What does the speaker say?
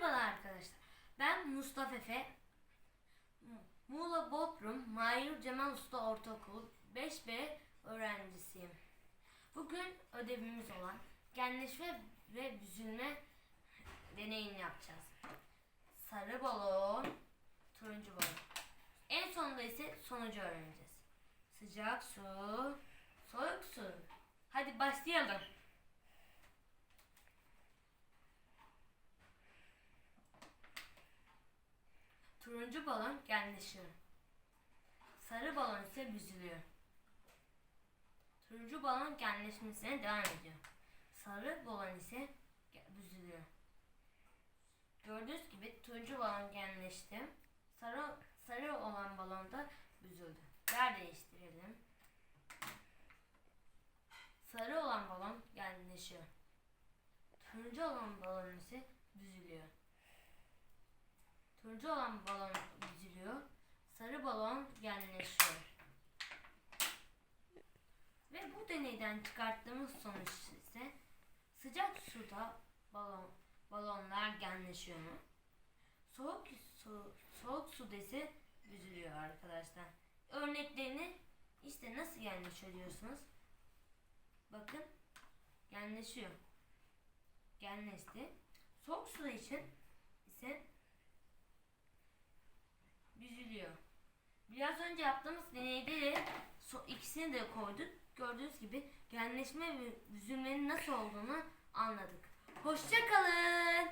Merhabalar arkadaşlar. Ben Mustafa Efe. Mu- Muğla Bodrum Mahir Cemal Usta Ortaokulu 5B öğrencisiyim. Bugün ödevimiz olan genleşme ve büzülme deneyini yapacağız. Sarı balon, turuncu balon. En sonunda ise sonucu öğreneceğiz. Sıcak su, soğuk su. Hadi başlayalım. Turuncu balon genleşiyor. Sarı balon ise büzülüyor. Turuncu balon genleşmesine devam ediyor. Sarı balon ise büzülüyor. Gördüğünüz gibi turuncu balon genleşti. Sarı sarı olan balon da büzüldü. Yer değiştirelim. Sarı olan balon genleşiyor. Turuncu olan balon ise büzülüyor. Turuncu olan balon büzülüyor. Sarı balon genleşiyor. Ve bu deneyden çıkarttığımız sonuç ise sıcak suda balon balonlar genleşiyor mu? Soğuk su soğuk suda ise büzülüyor arkadaşlar. Örneklerini işte nasıl genleşiyor diyorsunuz. Bakın genleşiyor. Genleşti. Soğuk su için ise büzülüyor. Biraz önce yaptığımız deneyde de so- ikisini de koyduk. Gördüğünüz gibi genleşme ve büzülmenin nasıl olduğunu anladık. Hoşçakalın.